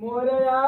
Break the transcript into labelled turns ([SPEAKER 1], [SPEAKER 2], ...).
[SPEAKER 1] Morya